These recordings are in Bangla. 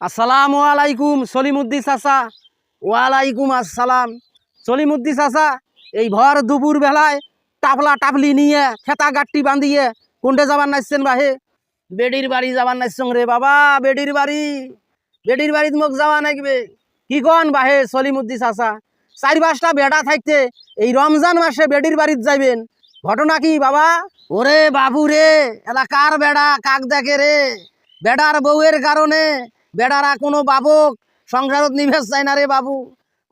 আসসালামু আলাইকুম সলিমুদ্দি চাচা। ওয়ালাইকুম আসসালাম। সলিমুদ্দি চাচা, এই ভর দুপুর বেলায় টাফলা টাফলি নিয়ে, খেতা গাট্টি বান্ধিয়ে কোনটে যাবার নাচছেন বাহে? বেডির বাড়ি যাবার নাচছেন রে বাবা, বেডির বাড়ি। বেডির বাড়িত মোক যাওয়া নাকবে কি কন বাহে সলিমুদ্দি চাচা? চারি পাঁচটা বেড়া থাকতে এই রমজান মাসে বেডির বাড়িত যাইবেন। ঘটনা কি বাবা? ওরে বাবু রে এলা কার বেড়া কাক দেখে রে? বেড়ার বউয়ের কারণে বেড়ারা কোনো বাবক, সংসারত নিবেশ চায় না রে বাবু।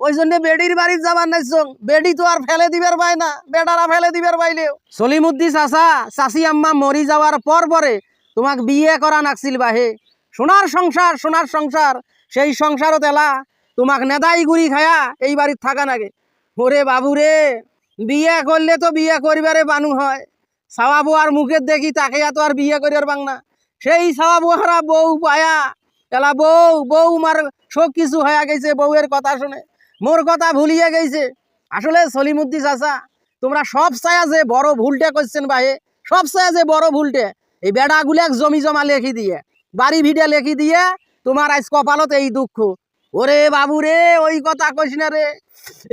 ওই জন্য বেডির বাড়ির যাবার নাইছ বেডি তো আর ফেলে দিবার পায় না, বেড়ারা ফেলে দিবার পাইলেও। সলিমুদ্দি চাচা, চাচি আম্মা মরি যাওয়ার পর পরে তোমাক বিয়ে করা নাকছিল বাহে। সোনার সংসার সোনার সংসার, সেই সংসারত এলা তোমাক নেদাই গুড়ি খায়া এই বাড়ির থাকা নাগে। ওরে বাবু রে, বিয়ে করলে তো বিয়ে করিবারে বানু হয়। সাওয়া বুয়ার মুখের দেখি তাকে তো আর বিয়ে করিবার বাং না সেই সাওয়া বুয়ারা বউ পায়া এলা বউ বউ মার সব কিছু হয়ে গেছে বউয়ের কথা শুনে। মোর কথা ভুলিয়ে গেছে। আসলে সলিমুদ্দি চাচা, তোমরা সব চায়া যে বড় ভুলটে করছেন ভাইয়ে সব চায়া যে বড় ভুলটে, এই বেড়াগুলাক জমি জমা লেখি দিয়ে, বাড়ি ভিটে লেখি দিয়ে তোমার আজ কপালত এই দুঃখ। ওরে বাবু রে, ওই কথা কইস না রে।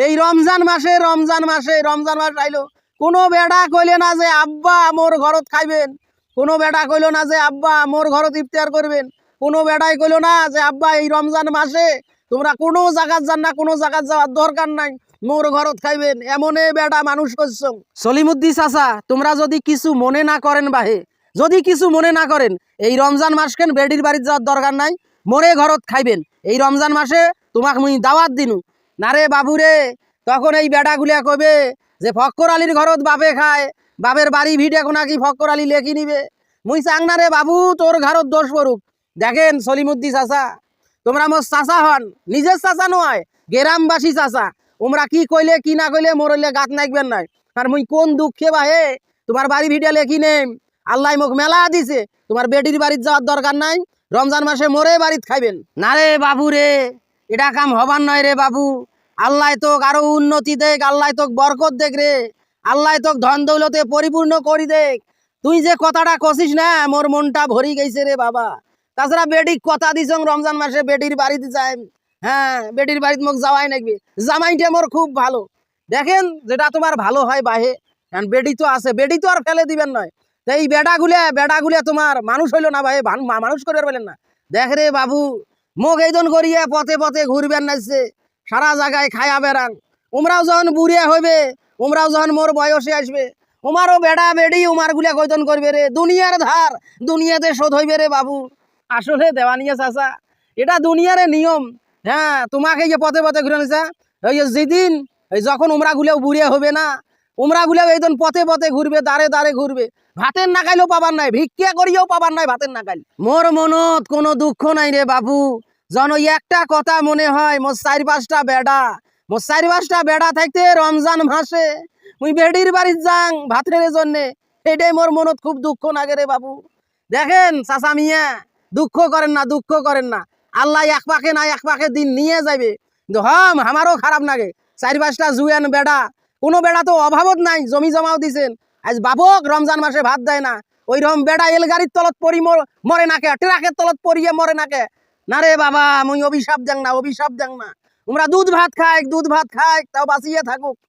এই রমজান মাসে রমজান মাসে, রমজান মাস আইলো। কোনো বেড়া কইলে না যে আব্বা মোর ঘরত খাইবেন। কোনো বেড়া কইলো না যে আব্বা মোর ঘরত ইফতার করবেন। কোনো বেড়াই কইলো না যে, আব্বা, এই রমজান মাসে তোমরা কোনো জায়গাত যান না, কোনো জায়গাত যাওয়ার দরকার নাই। মোর ঘরত খাইবেন। এমনে বেড়া মানুষ করছ। সলিমুদ্দি চাচা, তোমরা যদি কিছু মনে না করেন বাহে, যদি কিছু মনে না করেন, এই রমজান মাসকেন বেডির বাড়িতে যাওয়ার দরকার নাই? মোরে ঘরত খাইবেন। এই রমজান মাসে তোমাক মুই দাওয়াত দিনু। না রে বাবু রে, তখন এই বেড়াগুলিয়া কবে যে, ফক্কর আলীর ঘরত বাপে খায়, বাপের বাড়ি ভিটে নাকি ফক্কর আলী লেখি নিবে। মুই চাং না রে বাবু, তোর ঘরত দোষ পড়ুক। দেখেন সলিমুদ্দি চাচা, তোমরা মোর চাচা হন, নিজের চাচা নয়, গ্রামবাসী চাচা। তোমরা কি কইলে, কি না কইলে মরলে গাত নাইকবেন নাই। আর মুই কোন দুঃখে বাহে তোমার বাড়ি ভিটে লেখি নেম। আল্লাহ মোক মেলা দিছে, তোমার বেটির বাড়িতে যাওয়ার দরকার নাই, রমজান মাসে মোরে বাড়িতে খাইবেন। না রে বাবু রে, এটা কাম হবার নয় রে বাবু। আল্লাহ তোক আরও উন্নতি দেখ, আল্লাহ তোক বরকত দেখ রে। আল্লাহ তোক ধন দৌলতে পরিপূর্ণ করি দেখ। তুই যে কথাটা কছিস না, মোর মনটা ভরি গেছে রে বাবা। তাছাড়া বেডি কথা দিছ, রমজান মাসে বেটির বাড়িতে যাই হ্যাঁ বেটির বাড়িতে মোক যাওয়াই নাকবি। জামাইটা মোর খুব ভালো। দেখেন যেটা তোমার ভালো হয় বাহে। কারণ বেডি তো আছে বেডি তো আর ফেলে দিবেন নয়। তো এই বেডাগুলে বেডাগুলে তোমার মানুষ হইল না ভাই মানুষ করে পারলেন না। দেখ রে বাবু, মোক এইজন করিয়ে পথে পথে ঘুরবেন নাচছে সারা জায়গায় খায়া বেড়ান। উমরাও যখন বুড়িয়া হইবে, উমরাও যখন মোর বয়সে আসবে, উমারও বেড়া বেড়ি উমারগুলা কৈতন করবে রে? দুনিয়ার ধার, দুনিয়াতে শোধ হইবে রে বাবু। আসলে দেওয়ানিয়া চাচা, এটা দুনিয়ারে নিয়ম। হ্যাঁ তোমাকে যে পথে পথে ঘুরে নিছে ওই যে যেদিন ওই যখন উমরা গুলেও বুড়িয়া হবে না, উমরা গুলেও এইদিন পথে পথে ঘুরবে দাঁড়ে দাঁড়ে ঘুরবে। ভাতের নাকাইলেও পাবার নাই, ভিক্ষা করিয়েও পাবার নাই ভাতের না নাকাইল মোর মনত কোনো দুঃখ নাই রে বাবু ওই একটা কথা মনে হয়, মোর চারি পাঁচটা বেড়া। মোর চারি পাঁচটা বেড়া থাকতে রমজান মাসে মুই বেডির বাড়ির যাং ভাতের জন্যে। এটাই মোর মনত খুব দুঃখ লাগে রে বাবু দেখেন, চাচা মিয়া দুঃখ করেন না, দুঃখ করেন না। আল্লাহ এক পাখে না, এক পাখে দিন নিয়ে যাবে হম, আমারও খারাপ লাগে। চারি পাঁচটা জুয়ান বেড়া। কোনো বেড়া তো অভাবত নাই, জমি জমাও দিছেন। আজ বাবক রমজান মাসে ভাত দেয় না। ওই রম বেড়া এল গাড়ির তলত পরি মর- নাকে ট্রাকের তলত পরিয়ে মরে নাকে না রে বাবা, মুই অভিশাপ যাং না, অভিশাপ যাং না। তোমরা দুধ ভাত খাই দুধ ভাত খাই তাও বাঁচিয়ে থাকুক।